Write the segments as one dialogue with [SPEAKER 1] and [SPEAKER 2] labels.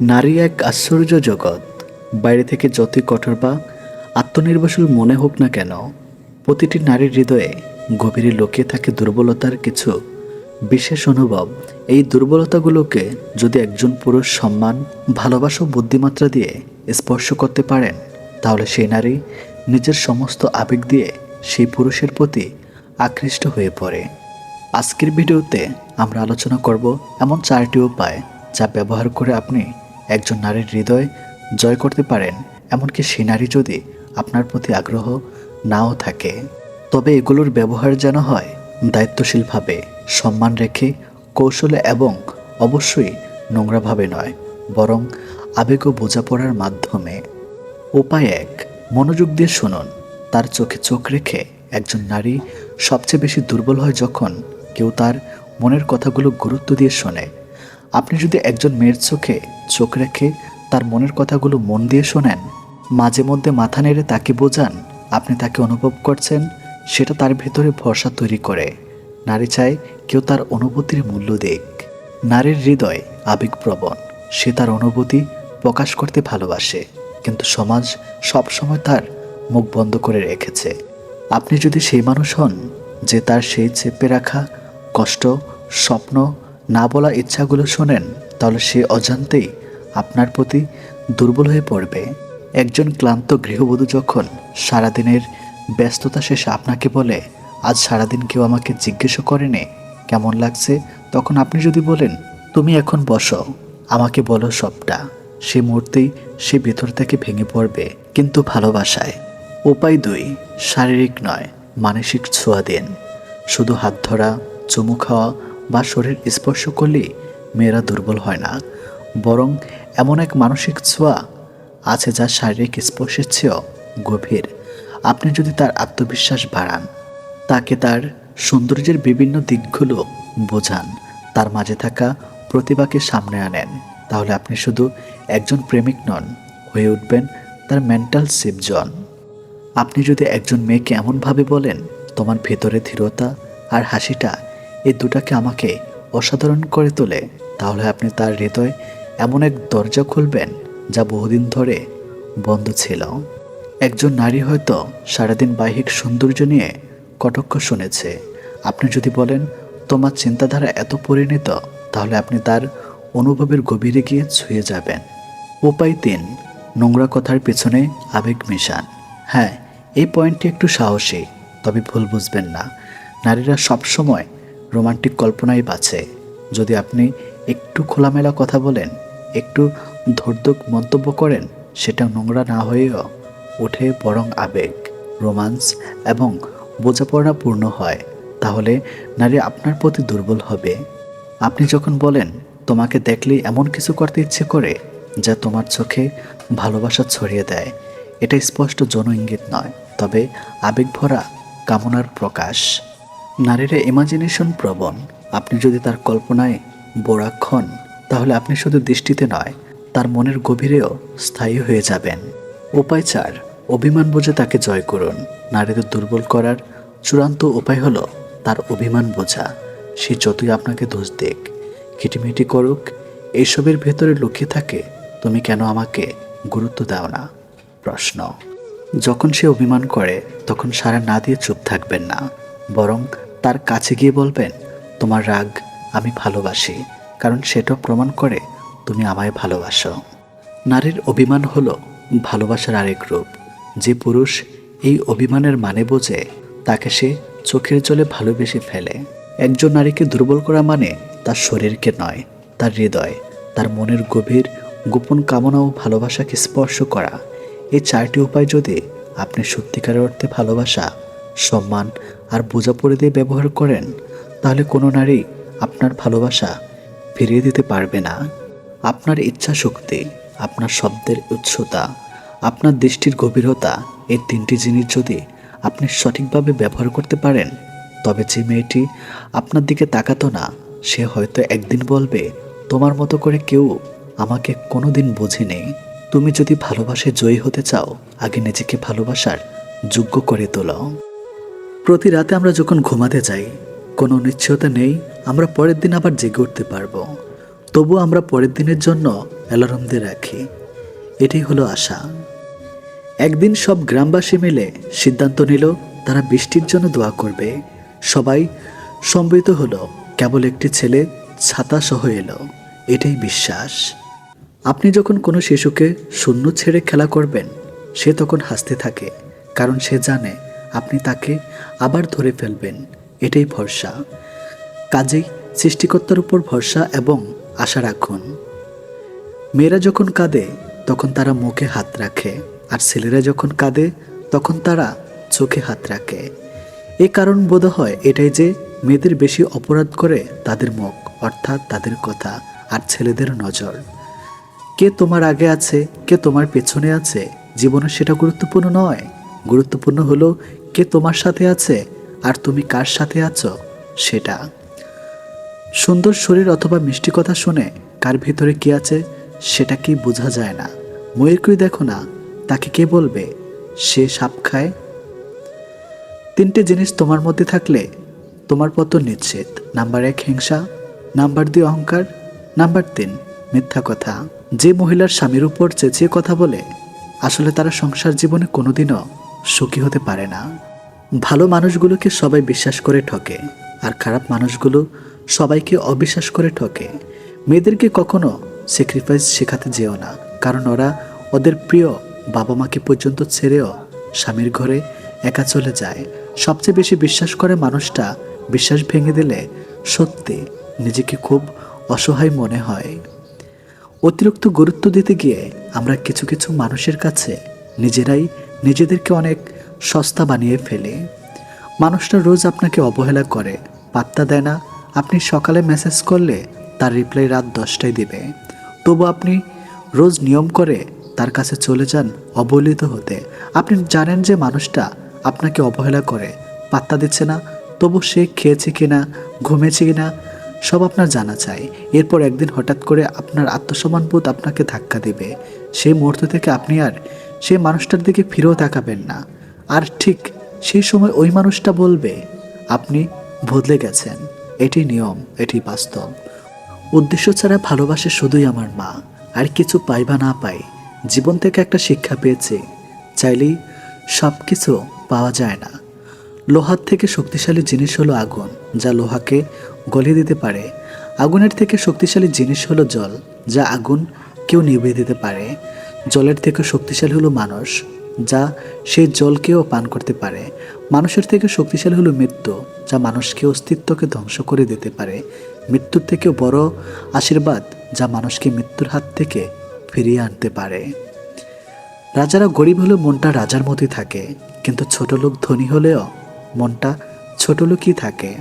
[SPEAKER 1] নারী এক আশ্চর্য জগৎ। বাইরে থেকে যতই কঠোর বা আত্মনির্ভরশীল মনে হোক না কেন, প্রতিটি নারীর হৃদয়ে গভীরে লুকিয়ে থাকে দুর্বলতার কিছু বিশেষ অনুভব। এই দুর্বলতাগুলোকে যদি একজন পুরুষ সম্মান, ভালোবাসা বুদ্ধিমাত্রা দিয়ে স্পর্শ করতে পারেন, তাহলে সেই নারী নিজের সমস্ত আবেগ দিয়ে সেই পুরুষের প্রতি আকৃষ্ট হয়ে পড়ে। আজকের ভিডিওতে আমরা আলোচনা করব এমন চারটি উপায় যা ব্যবহার করে আপনি একজন নারীর হৃদয় জয় করতে পারেন, এমনকি সেই নারী যদি আপনার প্রতি আগ্রহ নাও থাকে। তবে এগুলোর ব্যবহার যেন হয় দায়িত্বশীলভাবে, সম্মান রেখে, কৌশলে এবং অবশ্যই নোংরাভাবে নয়, বরং আবেগ ও বোঝাপড়ার মাধ্যমে। উপায় এক, মনোযোগ দিয়ে শুনুন। তার চোখে চোখ রেখে একজন নারী সবচেয়ে বেশি দুর্বল হয় যখন কেউ তার মনের কথাগুলো গুরুত্ব দিয়ে শোনে। আপনি যদি একজন মেয়ের চোখে চোখ রেখে তার মনের কথাগুলো মন দিয়ে শোনেন, মাঝে মধ্যে মাথা নেড়ে তাকে বোঝান, আপনি তাকে অনুভব করছেন, সেটা তার ভেতরে ভরসা তৈরি করে। নারী চায় কেউ তার অনুভূতির মূল্য দিক। নারীর হৃদয় আবেগপ্রবণ, সে তার অনুভূতি প্রকাশ করতে ভালোবাসে, কিন্তু সমাজ সবসময় তার মুখ বন্ধ করে রেখেছে। আপনি যদি সেই মানুষ হন, যে তার সেই চেপে রাখা কষ্ট, স্বপ্ন না বলা ইচ্ছাগুলো শোনেন, তাহলে সে অজান্তেই আপনার প্রতি দুর্বল হয়ে পড়বে। একজন ক্লান্ত গৃহবধূ যখন সারাদিনের ব্যস্ততা শেষে আপনাকে বলে, আজ সারাদিন কেউ আমাকে জিজ্ঞেসও করেনি, কেমন লাগছে? তখন আপনি যদি বলেন, তুমি এখন বসো, আমাকে বলো সবটা। সে মুহূর্তেই সে ভেতর থেকে ভেঙে পড়বে, কিন্তু ভালোবাসায়। উপায় দুই, শারীরিক নয়, মানসিক ছোঁয়া দিন। শুধু হাত ধরা, চুমু খাওয়া বা শরীর স্পর্শ করলেই মেয়েরা দুর্বল হয় না। বরং এমন এক মানসিক ছোঁয়া আছে যা শারীরিক স্পর্শের চেয়েও গভীর। আপনি যদি তার আত্মবিশ্বাস বাড়ান, তাকে তার সৌন্দর্যের বিভিন্ন দিকগুলো বোঝান, তার মাঝে থাকা প্রতিভাকে সামনে আনেন, তাহলে আপনি শুধু একজন প্রেমিক নন, হয়ে উঠবেন তার মেন্টাল সেফজন আপনি যদি একজন মেয়েকে এমনভাবে বলেন, তোমার ভেতরে ধীরতা আর হাসিটা এই দুটাকে আমাকে অসাধারণ করে তোলে, তাহলে আপনি তার হৃদয় এমন এক দরজা খুলবেন যা বহুদিন ধরে বন্ধ ছিল। একজন নারী হয়তো সারাদিন বাহিক সৌন্দর্য নিয়ে কটক্ষ শুনেছে। আপনি যদি বলেন, তোমার চিন্তাধারা এত পরিণত তাহলে আপনি তার অনুভবের গভীরে গিয়ে ছুঁয়ে যাবেন। উপায় তিন, নোংরা কথার পেছনে আবেগ মেশান। হ্যাঁ এই পয়েন্টটি একটু সাহসী, তবে ভুল বুঝবেন না। নারীরা সবসময় রোমান্টিক কল্পনাই বাঁচে। যদি আপনি একটু খোলামেলা কথা বলেন, একটু ধর্দক মন্তব্য করেন, সেটা নোংরা না হয়েও ওঠে বরং আবেগ, রোমান্স এবং বোঝাপড়া পূর্ণ হয়। তাহলে নারী আপনার প্রতি দুর্বল হবে। আপনি যখন বলেন, তোমাকে দেখলেই এমন কিছু করতে ইচ্ছে করে যা তোমার চোখে ভালোবাসা ছড়িয়ে দেয়, এটা স্পষ্ট জন ইঙ্গিত নয়, তবে আবেগ ভরা কামনার প্রকাশ। নারীরা ইমাজিনেশন প্রবণ। আপনি যদি তার কল্পনায় বোরাক তাহলে আপনি শুধু দৃষ্টিতে নয়, তার মনের গভীরেও স্থায়ী হয়ে যাবেন। উপায় চার, অভিমান বোঝে তাকে জয় করুন। নারীদের দুর্বল করার চূড়ান্ত উপায় হলো তার অভিমান বোঝা। সে যতই আপনাকে দোষ দেখ খিটিমিটি করুক এইসবের ভেতরে লুকিয়ে থাকে, তুমি কেন আমাকে গুরুত্ব দাও না? প্রশ্ন। যখন সে অভিমান করে, তখন সারা না দিয়ে চুপ থাকবেন না। বরং তার কাছে গিয়ে বলবেন, তোমার রাগ আমি ভালোবাসি, কারণ সেটা প্রমাণ করে তুমি আমায় ভালোবাসো। নারীর অভিমান হলো ভালোবাসার আরেক রূপ। যে পুরুষ এই অভিমানের মানে বোঝে, তাকে সে চোখের জলে ভালোবেসে ফেলে। একজন নারীকে দুর্বল করা মানে তার শরীরকে নয়, তার হৃদয়, তার মনের গভীর, গোপন কামনা ও ভালোবাসাকে স্পর্শ করা। এই চারটি উপায় যদি আপনি সত্যিকারের অর্থে ভালোবাসা, সম্মান আর বোঝাপড়ে দিয়ে ব্যবহার করেন, তাহলে কোনো নারী আপনার ভালোবাসা ফিরিয়ে দিতে পারবে না। আপনার ইচ্ছা শক্তি আপনার শব্দের উৎসতা আপনার দৃষ্টির গভীরতা, এই তিনটি জিনিস যদি আপনি সঠিকভাবে ব্যবহার করতে পারেন, তবে যে মেয়েটি আপনার দিকে তাকাতো না, সে হয়তো একদিন বলবে, তোমার মতো করে কেউ আমাকে কোনো কোনোদিন বোঝেনি। তুমি যদি ভালোবাসে জয়ী হতে চাও, আগে নিজেকে ভালোবাসার যোগ্য করে তোলো। প্রতি রাতে আমরা যখন ঘুমাতে যাই, কোনো নিশ্চয়তা নেই, আমরা পরের দিন আবার জেগে উঠতে পারব। তবু আমরা পরের দিনের জন্য অ্যালার্ম দিয়ে রাখি। এটাই হলো আশা। একদিন সব গ্রামবাসী মিলে সিদ্ধান্ত নিল, তারা বৃষ্টির জন্য দোয়া করবে। সবাই সম্মিলিত হলো, কেবল একটি ছেলে ছাতা সহ এলো। এটাই বিশ্বাস। আপনি যখন কোনো শিশুকে শূন্য ছেড়ে খেলা করবেন, সে তখন হাসতে থাকে, কারণ সে জানে আপনি তাকে আবার ধরে ফেলবেন। এটাই ভরসা। কাজেই সৃষ্টিকর্তার উপর ভরসা এবং আশা রাখুন। মেয়েরা যখন কাঁদে, তখন তারা মুখে হাত রাখে। আর ছেলেরা যখন কাঁদে, তখন তারা চোখে হাত রাখে। এ কারণ বোধ হয় এটাই যে মেয়েদের বেশি অপরাধ করে তাদের মুখ, অর্থাৎ তাদের কথা আর ছেলেদের নজর। কে তোমার আগে আছে, কে তোমার পেছনে আছে, জীবনে সেটা গুরুত্বপূর্ণ নয়। গুরুত্বপূর্ণ হলো কে তোমার সাথে আছে আর তুমি কার সাথে আছো সেটা। সুন্দর শরীর অথবা মিষ্টি কথা শুনে কার ভিতরে কি আছে সেটা কি বোঝা যায় না। ময়ূরকুই দেখো না, তাকে কে বলবে? সে সাপ খায়। তিনটে জিনিস তোমার মধ্যে থাকলে তোমার পতন নিশ্চিত। নাম্বার এক হিংসা, নাম্বার দুই অহংকার, নাম্বার তিন মিথ্যা কথা। যে মহিলার স্বামীর উপর চেঁচিয়ে কথা বলে, আসলে তারা সংসার জীবনে কোনোদিনও সুখী হতে পারে না। ভালো মানুষগুলোকে সবাই বিশ্বাস করে ঠকে, আর খারাপ মানুষগুলো সবাইকে অবিশ্বাস করে ঠকে। মেয়েদেরকে কখনো স্যাক্রিফাইস শেখাতে যেও না, কারণ ওরা ওদের প্রিয় বাবা মাকে পর্যন্ত ছেড়েও স্বামীর ঘরে একা চলে যায়। সবচেয়ে বেশি বিশ্বাস করে মানুষটা বিশ্বাস ভেঙে দিলে সত্যি নিজেকে খুব অসহায় মনে হয়। অতিরিক্ত গুরুত্ব দিতে গিয়ে আমরা কিছু কিছু মানুষের কাছে নিজেরাই নিজেদেরকে অনেক সস্তা বানিয়ে ফেলি। মানুষটা রোজ আপনাকে অবহেলা করে, পাত্তা দেয় না। আপনি সকালে মেসেজ করলে তার রিপ্লাই রাত দশটায় দিবে। তবু আপনি রোজ নিয়ম করে তার কাছে চলে যান অবহেলিত হতে। আপনি জানেন যে মানুষটা আপনাকে অবহেলা করে, পাত্তা দিচ্ছে না। তবু সে খেয়েছে কিনা, ঘুমেছে কিনা, সব আপনার জানা চাই। এরপর একদিন হঠাৎ করে আপনার আত্মসম্মানবোধ আপনাকে ধাক্কা দেবে। সেই মুহূর্ত থেকে আপনি আর সেই মানুষটার দিকে ফিরেও তাকাবেন না। আর ঠিক সেই সময় ওই মানুষটা বলবে, আপনি বদলে গেছেন। এটি নিয়ম, এটি বাস্তব। উদ্দেশ্য ছাড়া ভালোবাসে শুধুই আমার মা। আর কিছু পাই বা না পাই, জীবন থেকে একটা শিক্ষা পেয়েছি। চাইলেই সব কিছু পাওয়া যায় না। লোহার থেকে শক্তিশালী জিনিস হলো আগুন, যা লোহাকে গলিয়ে দিতে পারে। আগুনের থেকে শক্তিশালী জিনিস হলো জল, যা আগুন কেউ নিভিয়ে দিতে পারে। জলের থেকে শক্তিশালী হলো মানুষ, যা সেই জলকেও পান করতে পারে। মানুষের থেকে শক্তিশালী হলো মৃত্যু, যা মানুষকে অস্তিত্বকে ধ্বংস করে দিতে পারে। মৃত্যুর থেকেও বড় আশীর্বাদ, যা মানুষকে মৃত্যুর হাত থেকে ফিরিয়ে আনতে পারে। রাজারা গরিব হলেও মনটা রাজার মতোই থাকে, কিন্তু ছোট লোক ধনী হলেও মনটা ছোট লোকই থাকে।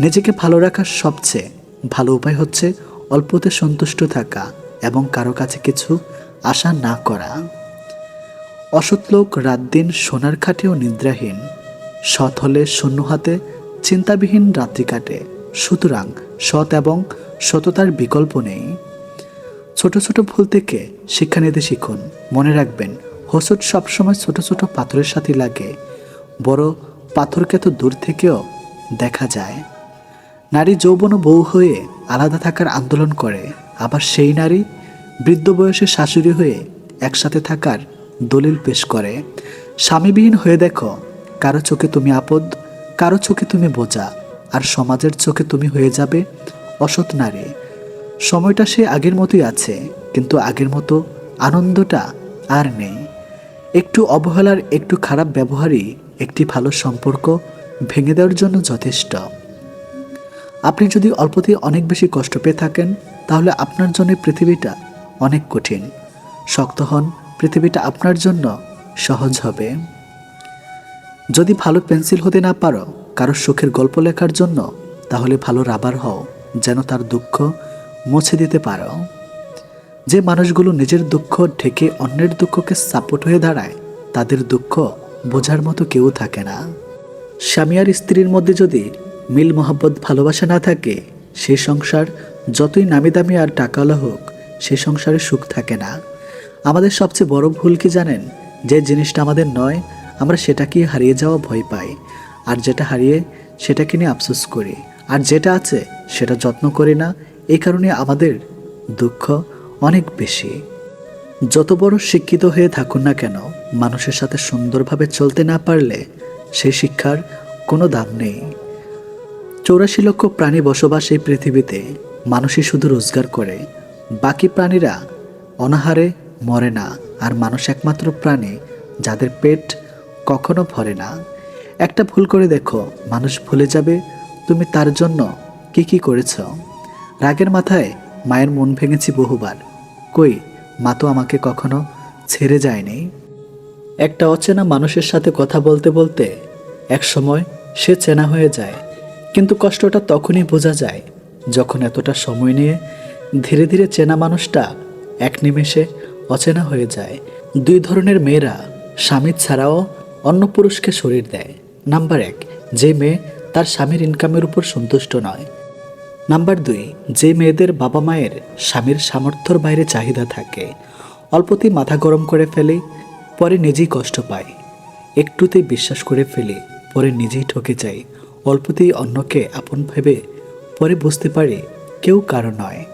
[SPEAKER 1] নিজেকে ভালো রাখার সবচেয়ে ভালো উপায় হচ্ছে অল্পতে সন্তুষ্ট থাকা এবং কারও কাছে কিছু আশা না করা। অসৎ লোক রাত দিন সোনার খাটেও নিদ্রাহীন। সৎ হলে শূন্য হাতে, চিন্তাবিহীন রাত্রি কাটে। সুতরাং সৎ এবং সততার বিকল্প নেই। ছোট ছোট ভুল থেকে শিক্ষা নিতে শিখুন। মনে রাখবেন হোসট সবসময় ছোট ছোট পাথরের সাথে লাগে। বড় পাথরকে তো দূর থেকেও দেখা যায়। নারী যৌবন বউ হয়ে আলাদা থাকার আন্দোলন করে। আবার সেই নারী বৃদ্ধ বয়সে শাশুড়ি হয়ে একসাথে থাকার দলিল পেশ করে, স্বামীবিহীন হয়ে দেখো, কারও চোখে তুমি আপদ, কারও চোখে তুমি বোঝা, আর সমাজের চোখে তুমি হয়ে যাবে অসৎ নারী। সময়টা সে আগের মতোই আছে, কিন্তু আগের মতো আনন্দটা আর নেই। একটু অবহেলার, একটু খারাপ ব্যবহারই একটি ভালো সম্পর্ক ভেঙে দেওয়ার জন্য যথেষ্ট। আপনি যদি অল্পতেই অনেক বেশি কষ্ট পেয়ে থাকেন, তাহলে আপনার জন্য পৃথিবীটা অনেক কঠিন। শক্ত হন, পৃথিবীটা আপনার জন্য সহজ হবে। যদি ভালো পেন্সিল হতে না পারো, কারও সুখের গল্প লেখার জন্য, তাহলে ভালো রাবার হও, যেন তার দুঃখ মুছে দিতে পারো। যে মানুষগুলো নিজের দুঃখ ঢেকে অন্যের দুঃখকে সাপোর্ট হয়ে দাঁড়ায়, তাদের দুঃখ বোঝার মতো কেউ থাকে না। স্বামী আর স্ত্রীর মধ্যে যদি মিল মহাব্বত ভালোবাসা না থাকে, সে সংসার যতই নামি দামি আর টাকাওয়ালা হোক সে সংসারে সুখ থাকে না। আমাদের সবচেয়ে বড় ভুল কি জানেন? যে জিনিসটা আমাদের নয়, আমরা সেটাকে হারিয়ে যাওয়া ভয় পাই। আর যেটা হারিয়ে, সেটাকে নিয়ে আফসোস করি। আর যেটা আছে, সেটা যত্ন করি না। এই কারণে আমাদের দুঃখ অনেক বেশি। যত বড় শিক্ষিত হয়ে থাকুন না কেন, মানুষের সাথে সুন্দরভাবে চলতে না পারলে সেই শিক্ষার কোনো দাম নেই। চৌরাশি লক্ষ প্রাণী বসবাস এই পৃথিবীতে। মানুষই শুধু রোজগার করে। বাকি প্রাণীরা অনাহারে মরে না, আর মানুষ একমাত্র প্রাণী যাদের পেট কখনো ভরে না। একটা ভুল করে দেখো, মানুষ ভুলে যাবে, তুমি তার জন্য কি কি করেছ? রাগের মাথায় মায়ের মন ভেঙেছি বহুবার। কই, মা তো আমাকে কখনো ছেড়ে যায়নি। একটা অচেনা মানুষের সাথে কথা বলতে বলতে এক সময় সে চেনা হয়ে যায়, কিন্তু কষ্টটা তখনই বোঝা যায়, যখন এতটা সময় নিয়ে ধীরে ধীরে চেনা মানুষটা এক নিমেষে অচেনা হয়ে যায়। দুই ধরনের মেয়েরা স্বামী ছাড়াও অন্য পুরুষকে শরীর দেয়। নাম্বার এক, যে মেয়ে তার স্বামীর ইনকামের উপর সন্তুষ্ট নয়। নাম্বার দুই, যে মেয়েদের বাবা মায়ের স্বামীর সামর্থ্যর বাইরে চাহিদা থাকে। অল্পতেই মাথা গরম করে ফেলে, পরে নিজেই কষ্ট পায় একটুতেই বিশ্বাস করে ফেলে, পরে নিজেই ঠকে যায় অল্পতেই অন্যকে আপন ভেবে, পরে বুঝতে পারে কেউ কারও নয়।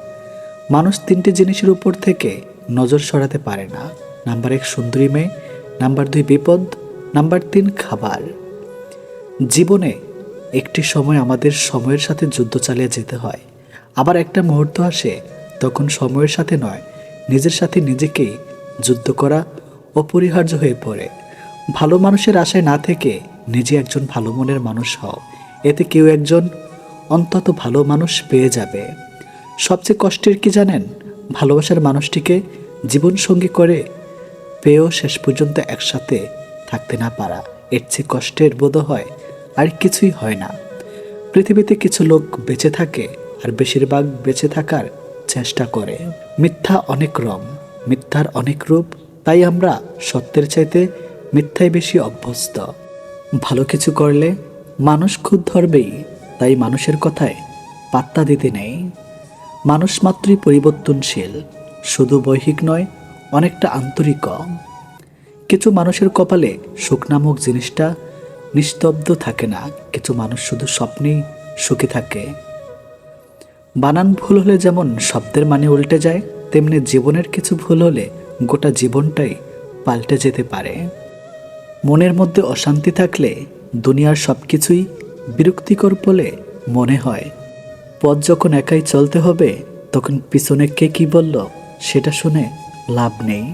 [SPEAKER 1] মানুষ তিনটি জিনিসের উপর থেকে নজর সরাতে পারে না। নাম্বার এক, সুন্দরী মেয়ে। নাম্বার দুই, বিপদ। নাম্বার তিন, খাবার। জীবনে একটি সময় আমাদের সময়ের সাথে যুদ্ধ চালিয়ে যেতে হয়। আবার একটা মুহূর্ত আসে, তখন সময়ের সাথে নয়, নিজের সাথে নিজেকেই যুদ্ধ করা অপরিহার্য হয়ে পড়ে। ভালো মানুষের আশায় না থেকে নিজে একজন ভালো মনের মানুষ হও। এতে কেউ একজন অন্তত ভালো মানুষ পেয়ে যাবে। সবচেয়ে কষ্টের কি জানেন? ভালোবাসার মানুষটিকে জীবনসঙ্গী করে পেয়েও শেষ পর্যন্ত একসাথে থাকতে না পারা, এর চেয়ে কষ্টের বোধ হয় আর কিছুই হয় না। পৃথিবীতে কিছু লোক বেঁচে থাকে আর বেশিরভাগ বেঁচে থাকার চেষ্টা করে। মিথ্যা অনেক রং মিথ্যার অনেক রূপ, তাই আমরা সত্যের চাইতে মিথ্যায় বেশি অভ্যস্ত। ভালো কিছু করলে মানুষ খুদ ধরবেই, তাই মানুষের কথায় পাত্তা দিতে নেই। মানুষ মাত্রই পরিবর্তনশীল, শুধু বৈহিক নয়, অনেকটা আন্তরিক কিছু মানুষের কপালে সুখ নামক জিনিসটা নিস্তব্ধ থাকে না, কিছু মানুষ শুধু স্বপ্নেই সুখে থাকে। বানান ভুল হলে যেমন শব্দের মানে উল্টে যায়, তেমনি জীবনের কিছু ভুল হলে গোটা জীবনটাই পাল্টে যেতে পারে। মনের মধ্যে অশান্তি থাকলে দুনিয়ার সব কিছুই বিরক্তিকর বলে মনে হয়। পথ যখন একাই চলতে হবে, তখন পিছনে কে কি বলল, সেটা শুনে লাভ নেই।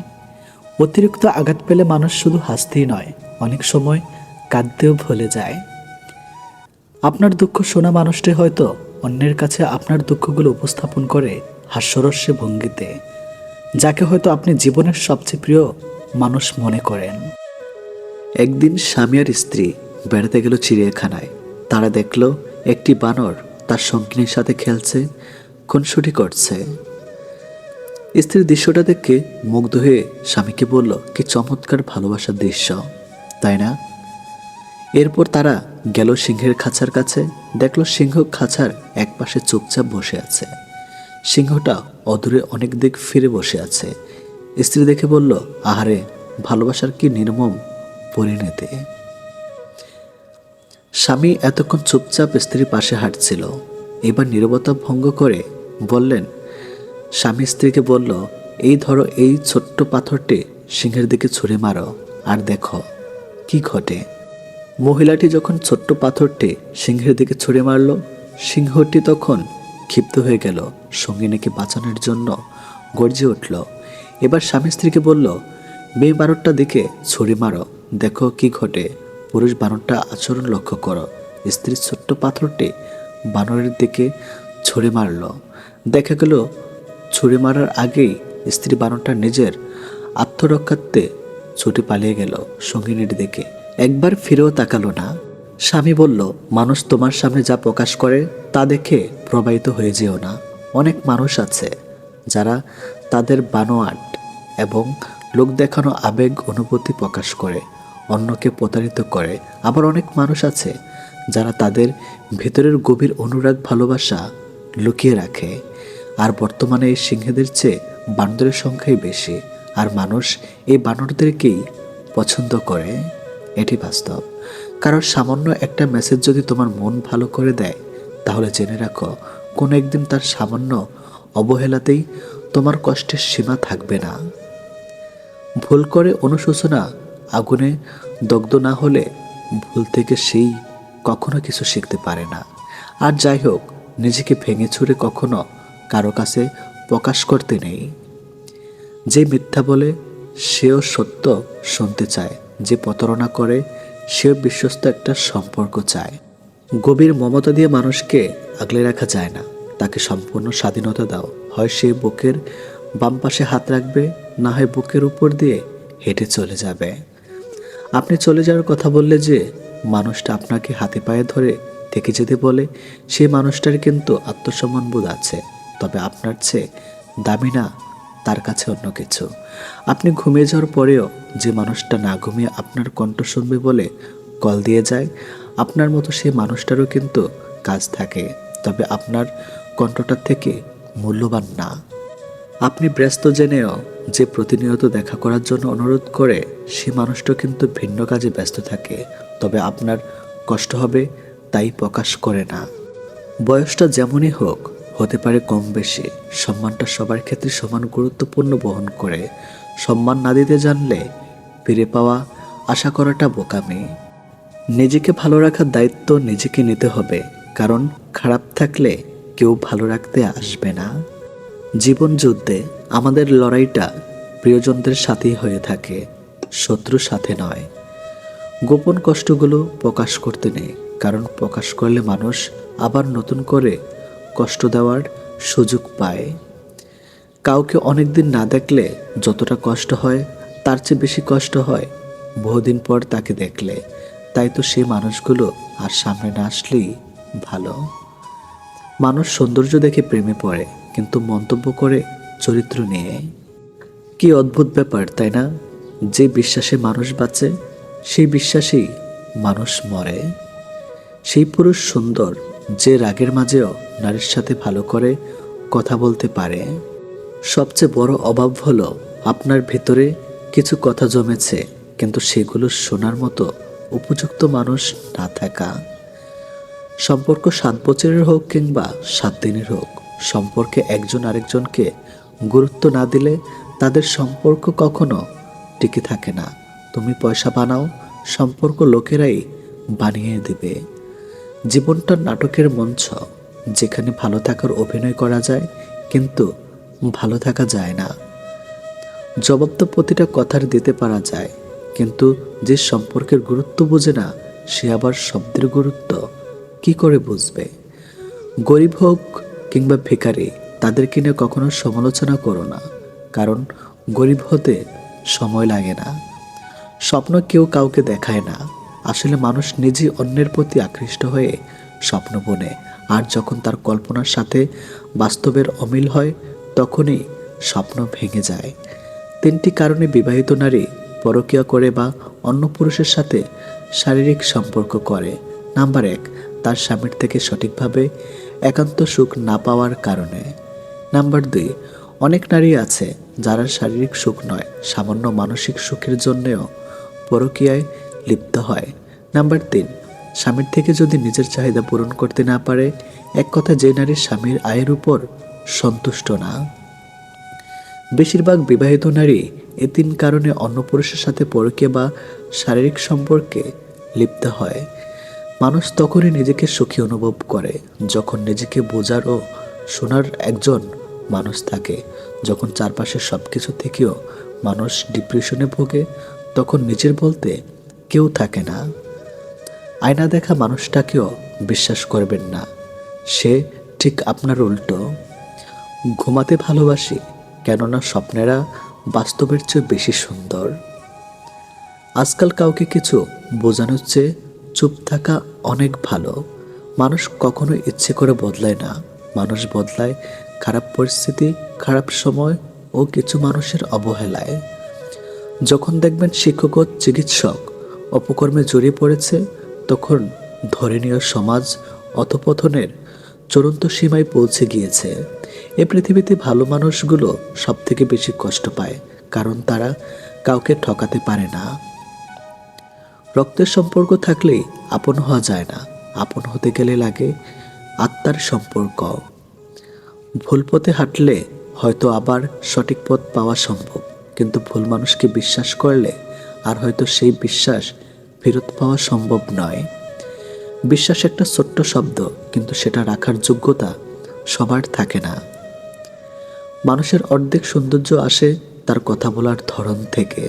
[SPEAKER 1] অতিরিক্ত আঘাত পেলে মানুষ শুধু হাসতেই নয়, অনেক সময় কাঁদতেও ভুলে যায়। আপনার দুঃখ শোনা মানুষটি হয়তো অন্যের কাছে আপনার দুঃখগুলো উপস্থাপন করে হাস্যরস্যে ভঙ্গিতে, যাকে হয়তো আপনি জীবনের সবচেয়ে প্রিয় মানুষ মনে করেন। একদিন স্বামী আর স্ত্রী বেড়াতে গেল চিড়িয়াখানায়। তারা দেখল একটি বানর তার সঙ্গিনীর সাথে খেলছে, খুনসুটি করছে। স্ত্রীর দৃশ্যটা দেখে মুগ্ধ হয়ে স্বামীকে বলল, কি চমৎকার ভালোবাসার দৃশ্য, তাই না? এরপর তারা গেল সিংহের খাঁচার কাছে, দেখল সিংহ খাঁচার একপাশে চুপচাপ বসে আছে। সিংহটা অদূরে অনেক দিক ফিরে বসে আছে। স্ত্রী দেখে বলল, আহারে, ভালোবাসার কি নির্মম পরিণতি? স্বামী এতক্ষণ চুপচাপ স্ত্রীর পাশে হাঁটছিল। এবার নীরবতা ভঙ্গ করে বললেন, স্বামী স্ত্রীকে বলল, এই ধরো এই ছোট্ট পাথরটি সিংহের দিকে ছুঁড়ে মারো আর দেখো কি ঘটে। মহিলাটি যখন ছোট্ট পাথরটি সিংহের দিকে ছুঁড়ে মারল, সিংহটি তখন ক্ষিপ্ত হয়ে গেল, সঙ্গিনীকে বাঁচানোর জন্য গর্জে উঠল। এবার স্বামী স্ত্রীকে বলল, মেয়ে বানরটা দিকে ছুরি মারো, দেখো কি ঘটে। পুরুষ বানরটা আচরণ লক্ষ্য করো। স্ত্রীর ছোট্ট পাথরটি বানরের দিকে ছুঁড়ে মারল। দেখা গেল ছুরি মারার আগেই স্ত্রী বানরটা নিজের আত্মরক্ষার্থে ছুটে পালিয়ে গেল সঙ্গিনীর দিকে। একবার ফিরেও তাকালো না। স্বামী বলল, মানুষ তোমার সামনে যা প্রকাশ করে তা দেখে প্রবাহিত হয়ে যেও না। অনেক মানুষ আছে যারা তাদের বানোয়াট এবং লোক দেখানো আবেগ অনুভূতি প্রকাশ করে। অন্যকে প্রতারিত করে। আবার অনেক মানুষ আছে যারা তাদের ভেতরের গভীর অনুরাগ, ভালোবাসা লুকিয়ে রাখে। আর বর্তমানে এই সিংহেদের চেয়ে বানরের সংখ্যাই বেশি। আর মানুষ এই বানরদেরকেই পছন্দ করে। এটি বাস্তব। কারণ সামান্য একটা মেসেজ যদি তোমার মন ভালো করে দেয়, তাহলে জেনে রাখো, কোনো একদিন তার সামান্য অবহেলাতেই তোমার কষ্টের সীমা থাকবে না। ভুল করে অনুশোচনা আগুনে দগ্ধ না হলে ভুল থেকে সেই কখনো কিছু শিখতে পারে না। আর যাই হোক, নিজেকে ভেঙে ছুঁড়ে কখনো কারও কাছে প্রকাশ করতে নেই। যে মিথ্যা বলে, সেও সত্য শুনতে চায়। যে প্রতারণা করে, সেও বিশ্বস্ত একটা সম্পর্ক চায়। গভীর মমতা দিয়ে মানুষকে আগলে রাখা যায় না। তাকে সম্পূর্ণ স্বাধীনতা দাও। হয় সে বুকের বাম পাশে হাত রাখবে, না হয় বুকের উপর দিয়ে হেঁটে চলে যাবে। আপনি চলে যাওয়ার কথা বললে যে মানুষটা আপনাকে হাতে পায়ে ধরে থেকে যেতে বলে, সে মানুষটার কিন্তু আত্মসম্মান বোধ আছে। তবে আপনার চেয়ে দামি না, তার কাছে অন্য কিছু। আপনি ঘুমিয়ে যাওয়ার পরেও যে মানুষটা না ঘুমিয়ে আপনার কণ্ঠ শুনবে বলে কল দিয়ে যায়, আপনার মতো সেই মানুষটারও কিন্তু কাজ থাকে। তবে আপনার কণ্ঠটার থেকে মূল্যবান না। আপনি ব্যস্ত জেনেও যে প্রতিনিয়ত দেখা করার জন্য অনুরোধ করে সে মানুষটা কিন্তু ভিন্ন কাজে ব্যস্ত থাকে। তবে আপনার কষ্ট হবে তাই প্রকাশ করে না। বয়সটা যেমনই হোক, হতে পারে কম বেশি, সম্মানটা সবার ক্ষেত্রে সমান গুরুত্বপূর্ণ বহন করে। সম্মান না দিতে জানলে ফিরে পাওয়া আশা করাটা বোকামি। নিজেকে ভালো রাখার দায়িত্ব নিজেকে নিতে হবে, কারণ খারাপ থাকলে কেউ ভালো রাখতে আসবে না। জীবন যুদ্ধে আমাদের লড়াইটা প্রিয়জনদের সাথেই হয়ে থাকে, শত্রুর সাথে নয়। গোপন কষ্টগুলো প্রকাশ করতে নেই, কারণ প্রকাশ করলে মানুষ আবার নতুন করে কষ্ট দেওয়ার সুযোগ পায়। কাউকে অনেকদিন না দেখলে যতটা কষ্ট হয়, তার চেয়ে বেশি কষ্ট হয় বহুদিন পর তাকে দেখলে। তাই তো সেই মানুষগুলো আর সামনে না আসলেই ভালো। মানুষ সৌন্দর্য দেখে প্রেমে পড়ে কিন্তু মন্তব্য করে চরিত্র নিয়ে। কি অদ্ভুত ব্যাপার, তাই না? যে বিশ্বাসে মানুষ বাঁচে, সেই বিশ্বাসেই মানুষ মরে। সেই পুরুষ সুন্দর, যে রাগের মাঝেও নারীর সাথে ভালো করে কথা বলতে পারে। সবচেয়ে বড় অভাব হলো আপনার ভেতরে কিছু কথা জমেছে, কিন্তু সেগুলো শোনার মতো উপযুক্ত মানুষ না থাকা। সম্পর্ক সাত বছরের হোক কিংবা সাত দিনের হোক সম্পর্কে একজন আরেকজনকে গুরুত্ব না দিলে তাদের সম্পর্ক কখনো টিকে থাকে না। তুমি পয়সা বানাও, সম্পর্ক লোকেরাই বানিয়ে দেবে। জীবনটা নাটকের মঞ্চ, যেখানে ভালো থাকার অভিনয় করা যায়, কিন্তু ভালো থাকা যায় না। জবাব তো প্রতিটা কথার দিতে পারা যায়, কিন্তু যে সম্পর্কের গুরুত্ব বোঝে না, সে আবার শব্দের গুরুত্ব কি করে বুঝবে? গরিব হোক কিংবা ভিখারি তাদেরকে নিয়ে কখনো সমালোচনা করো না, কারণ গরিব হতে সময় লাগে না। স্বপ্ন কেউ কাউকে দেখায় না। আসলে মানুষ নিজে অন্যের প্রতি আকৃষ্ট হয়ে স্বপ্ন বনে। আর যখন তার কল্পনার সাথে বাস্তবের অমিল হয়, তখনই স্বপ্ন ভেঙে যায়। তিনটি কারণে বিবাহিত নারী পরকীয়া করে বা অন্য পুরুষের সাথে শারীরিক সম্পর্ক করে। নাম্বার এক, তার স্বামীর থেকে সঠিকভাবে একান্ত সুখ না পাওয়ার কারণে। নাম্বার দুই, অনেক নারী আছে যারা শারীরিক সুখ নয়, সামান্য মানসিক সুখের জন্যেও পরকীয়ায় লিপ্ত হয়। নাম্বার তিন, স্বামীর থেকে যদি নিজের চাহিদা পূরণ করতে না পারে, এক কথা যে নারীর স্বামীর আয়ের উপর সন্তুষ্ট না। বেশিরভাগ বিবাহিত নারী এ তিন কারণে অন্য পুরুষের সাথে পরকে বা শারীরিক সম্পর্কে লিপ্ত হয়। মানুষ তখনই নিজেকে সুখী অনুভব করে, যখন নিজেকে বোঝার ও শোনার একজন মানুষ থাকে। যখন চারপাশের সব কিছু থেকেও মানুষ ডিপ্রেশনে ভোগে, তখন নিজের বলতে কেউ থাকে না। আয়না দেখা মানুষটাকেও বিশ্বাস করবেন না। সে ঠিক আপনার উল্টো। ঘুমাতে ভালোবাসি, কেননা স্বপ্নেরা বাস্তবের চেয়ে বেশি সুন্দর। আজকাল কাউকে কিছু বোঝানোর চেয়ে চুপ থাকা অনেক ভালো। মানুষ কখনো ইচ্ছে করে বদলায় না। মানুষ বদলায় খারাপ পরিস্থিতি, খারাপ সময় ও কিছু মানুষের অবহেলায়। যখন দেখবেন শিক্ষক ও চিকিৎসক অপকর্মে জড়িয়ে পড়েছে, তখন ধরনীয় সমাজ অধপতনের চূড়ান্ত সীমায় পৌঁছে গিয়েছে। এ পৃথিবীতে ভালো মানুষগুলো সব থেকে বেশি কষ্ট পায়, কারণ তারা কাউকে ঠকাতে পারে না। রক্তের সম্পর্ক থাকলেই আপন হওয়া যায় না। আপন হতে গেলে লাগে আত্মার সম্পর্ক। ভুল পথে হাঁটলে হয়তো আবার সঠিক পথ পাওয়া সম্ভব, কিন্তু ভুল মানুষকে বিশ্বাস করলে আর হয়তো সেই বিশ্বাস ফেরত পাওয়া সম্ভব নয়। বিশ্বাস একটা ছোট্ট শব্দ, কিন্তু সেটা রাখার যোগ্যতা সবার থাকে না। মানুষের অর্ধেক সৌন্দর্য আসে তার কথা বলার ধরন থেকে।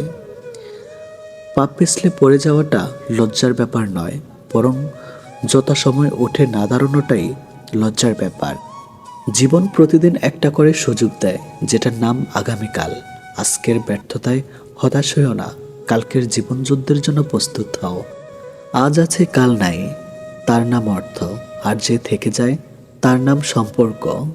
[SPEAKER 1] পাপ পিছলে পড়ে যাওয়াটা লজ্জার ব্যাপার নয়, বরং যথাসময় ওঠে না দাঁড়ানোটাই লজ্জার ব্যাপার। জীবন প্রতিদিন একটা করে সুযোগ দেয়, যেটার নাম আগামীকাল। আজকের ব্যর্থতায় হতাশ হইও না, কালকের জীবন যুদ্ধের জন্য প্রস্তুত হও। আজ আছে কাল নাই, তার নাম অর্থ। আর যে থেকে যায়, তার নাম সম্পর্ক।